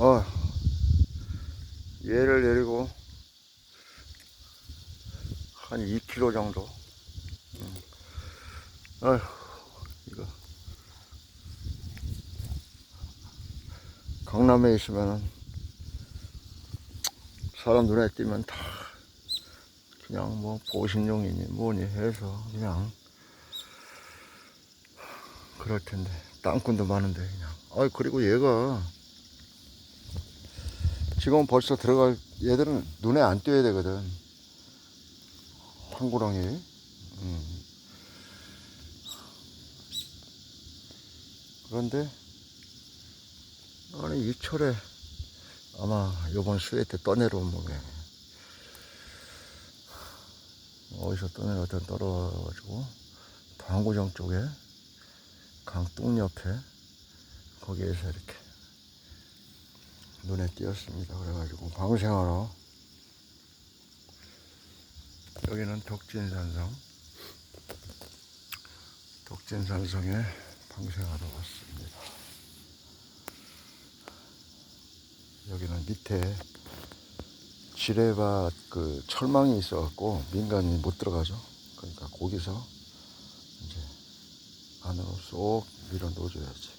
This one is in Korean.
어, 얘를 내리고 한 2km 정도. 음. 어휴, 이거. 강남에 있으면은 사람 눈에 띄면 다 그냥 뭐 보신용이니 뭐니 해서 그냥 그럴 텐데 땅꾼도 많은데 그냥. 아 그리고 얘가 지금 벌써 들어갈 얘들은 눈에 안 띄어야 되거든. 황구렁이. 음. 그런데 아니 이 철에 아마 요번 수해 때 떠내려온 몸에 어디서 떠내려왔다 떨어져가지고 당구정 쪽에 강둑 옆에 거기에서 이렇게 눈에 띄었습니다. 그래가지고 방생하러 여기는 덕진산성 덕진산성에 방생하러 왔습니다. 여기는 밑에 지뢰밭 그 철망이 있어갖고 민간이 못 들어가죠. 그러니까 거기서 이제 안으로 쏙 밀어 넣어줘야지.